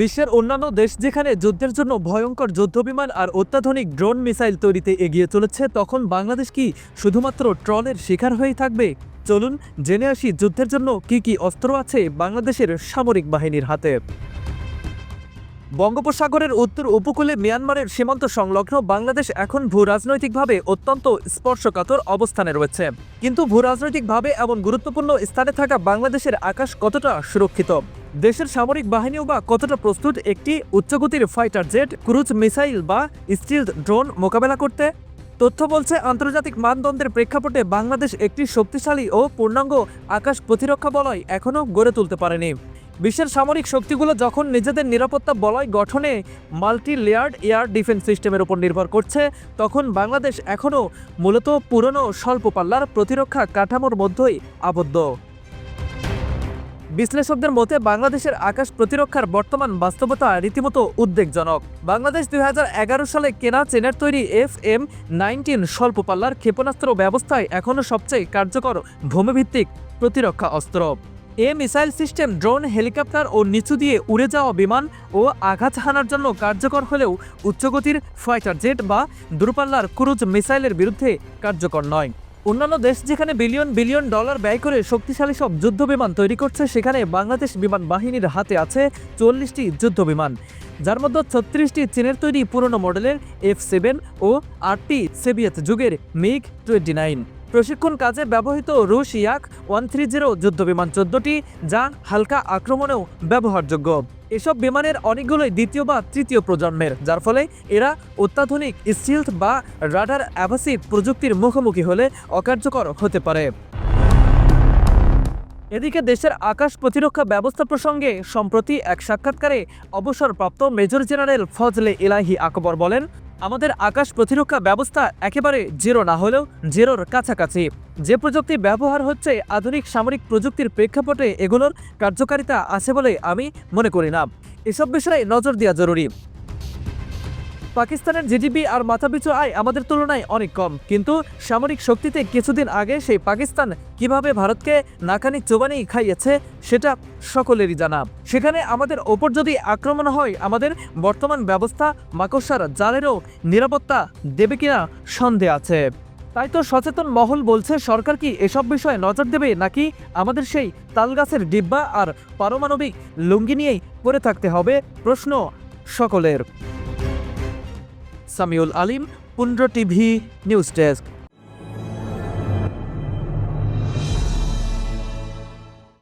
বিশ্বের অন্যান্য দেশ যেখানে যুদ্ধের জন্য ভয়ঙ্কর যুদ্ধবিমান আর অত্যাধুনিক ড্রোন মিসাইল তৈরিতে এগিয়ে চলেছে, তখন বাংলাদেশ কি শুধুমাত্র ট্রলের শিকার হয়েই থাকবে? চলুন জেনে আসি যুদ্ধের জন্য কি কি অস্ত্র আছে বাংলাদেশের সামরিক বাহিনীর হাতে। বঙ্গোপসাগরের উত্তর উপকূলে মিয়ানমারের সীমান্ত সংলগ্ন বাংলাদেশ এখন ভূ রাজনৈতিকভাবে অত্যন্ত স্পর্শকাতর অবস্থানে রয়েছে। কিন্তু ভূ রাজনৈতিকভাবে এমন গুরুত্বপূর্ণ স্থানে থাকা বাংলাদেশের আকাশ কতটা সুরক্ষিত? দেশের সামরিক বাহিনীও বা কতটা প্রস্তুত একটি উচ্চগতির ফাইটার জেট ক্রুজ মিসাইল বা স্টিলড ড্রোন মোকাবেলা করতে? তথ্য বলছে, আন্তর্জাতিক মানদণ্ডের প্রেক্ষাপটে বাংলাদেশ একটি শক্তিশালী ও পূর্ণাঙ্গ আকাশ প্রতিরক্ষা বলয় এখনও গড়ে তুলতে পারেনি। বিশ্বের সামরিক শক্তিগুলো যখন নিজেদের নিরাপত্তা বলয় গঠনে মাল্টি লেয়ার্ড এয়ার ডিফেন্স সিস্টেমের উপর নির্ভর করছে, তখন বাংলাদেশ এখনও মূলত পুরনো স্বল্প পাল্লার প্রতিরক্ষা কাঠামোর মধ্যেই আবদ্ধ। বিশ্লেষকদের মতে, বাংলাদেশের আকাশ প্রতিরক্ষার বর্তমান বাস্তবতা রীতিমতো উদ্বেগজনক। বাংলাদেশ দুই হাজার এগারো সালে কেনা চীনের তৈরি এফ এম নাইনটিন স্বল্প পাল্লার ক্ষেপণাস্ত্র ব্যবস্থায় এখনও সবচেয়ে কার্যকর ভূমিভিত্তিক প্রতিরক্ষা অস্ত্র। এ মিসাইল সিস্টেম ড্রোন, হেলিকপ্টার ও নিচু দিয়ে উড়ে যাওয়া বিমান ও আঘাত হানার জন্য কার্যকর হলেও উচ্চগতির ফাইটার জেট বা দূরপাল্লার ক্রুজ মিসাইলের বিরুদ্ধে কার্যকর নয়। অন্যান্য দেশ যেখানে বিলিয়ন বিলিয়ন ডলার ব্যয় করে শক্তিশালী সব যুদ্ধ বিমান তৈরি করছে, সেখানে বাংলাদেশ বিমান বাহিনীর হাতে আছে চল্লিশটি যুদ্ধ বিমান যার মধ্যে ছত্রিশটি চীনের তৈরি পুরনো মডেলের এফ সেভেন ও আটটি সেভিয়েত যুগের মিগ টোয়েন্টি নাইন। প্রশিক্ষণ কাজে ব্যবহৃত রুশ ইয়াক ওয়ান থ্রি জিরো যুদ্ধবিমান চোদ্দটি, যা হালকা আক্রমণেও ব্যবহারযোগ্য। এসব বিমানের অনেকগুলোই দ্বিতীয় বা তৃতীয় প্রজন্মের, যার ফলে এরা অত্যাধুনিক স্টিলথ বা রাডার অ্যাভাসিভ প্রযুক্তির মুখোমুখি হলে অকার্যকর হতে পারে। এদিকে দেশের আকাশ প্রতিরক্ষা ব্যবস্থা প্রসঙ্গে সম্প্রতি এক সাক্ষাৎকারে অবসরপ্রাপ্ত মেজর জেনারেল ফজলে ইলাহি আকবর বলেন আমাদের আকাশ প্রতিরক্ষা ব্যবস্থা একেবারে জিরো না হলেও জিরোর কাছাকাছি। যে প্রযুক্তি ব্যবহার হচ্ছে আধুনিক সামরিক প্রযুক্তির প্রেক্ষাপটে এগুলোর কার্যকারিতা আছে বলে আমি মনে করি না। এসব বিষয়ে নজর দেওয়া জরুরি। পাকিস্তানের জিডিপি আর মাথাপিছু আয় আমাদের তুলনায় অনেক কম। কিন্তু সামরিক শক্তিতে কিছুদিন আগে সেই পাকিস্তান কীভাবে ভারতকে নাকানি চোবানি খাইয়েছে, সেটা সকলেরই জানা। সেখানে আমাদের ওপর যদি আক্রমণ হয়, আমাদের বর্তমান ব্যবস্থা মাকড়সার জালেরও নিরাপত্তা দেবে কিনা সন্দেহ আছে। তাই তো সচেতন মহল বলছে, সরকার কি এসব বিষয়ে নজর দেবে নাকি আমাদের সেই তালগাছের ডিব্বা আর পারমাণবিক লুঙ্গি নিয়েই পড়ে থাকতে হবে? প্রশ্ন সকলের। Samiul Alim Pundra TV news desk.